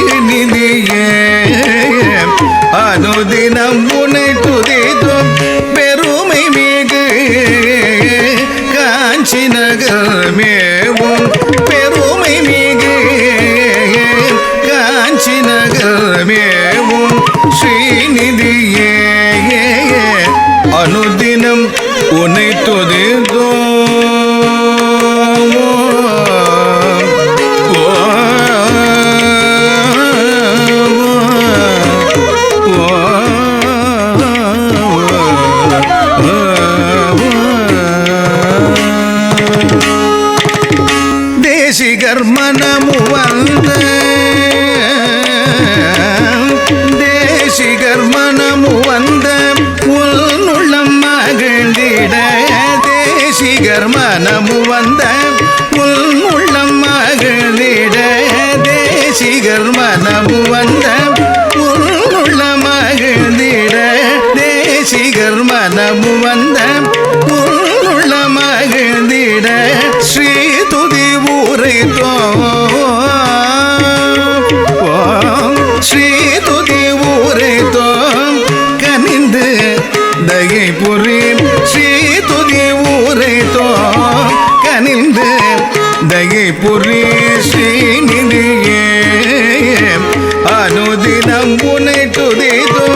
நிதியே. அனுதினம் உனை துதிதும் பெருமை மிகு. காஞ்சி நகர் மேவும் பெருமை மிகு. காஞ்சி நகர் மேவும் ஸ்ரீநிதியே. அனுதினம் உனை துதிதும் தேசிகர் மனமு வந்த தேசிகர் மனமு வந்த உள்நுள்ளம் மகிழ்ந்திட தேசிகர் மனமு வந்த உள்நுள்ளம் மகிழ்ந்திட தேசிகர் மனமு வந்த சிந்தகை புரியும் ஸ்ரீதுதி ஊரை தோக்கனிந்து தகை புரி ஸ்ரீநிதியே. அனுதினம் புனை துதை தோ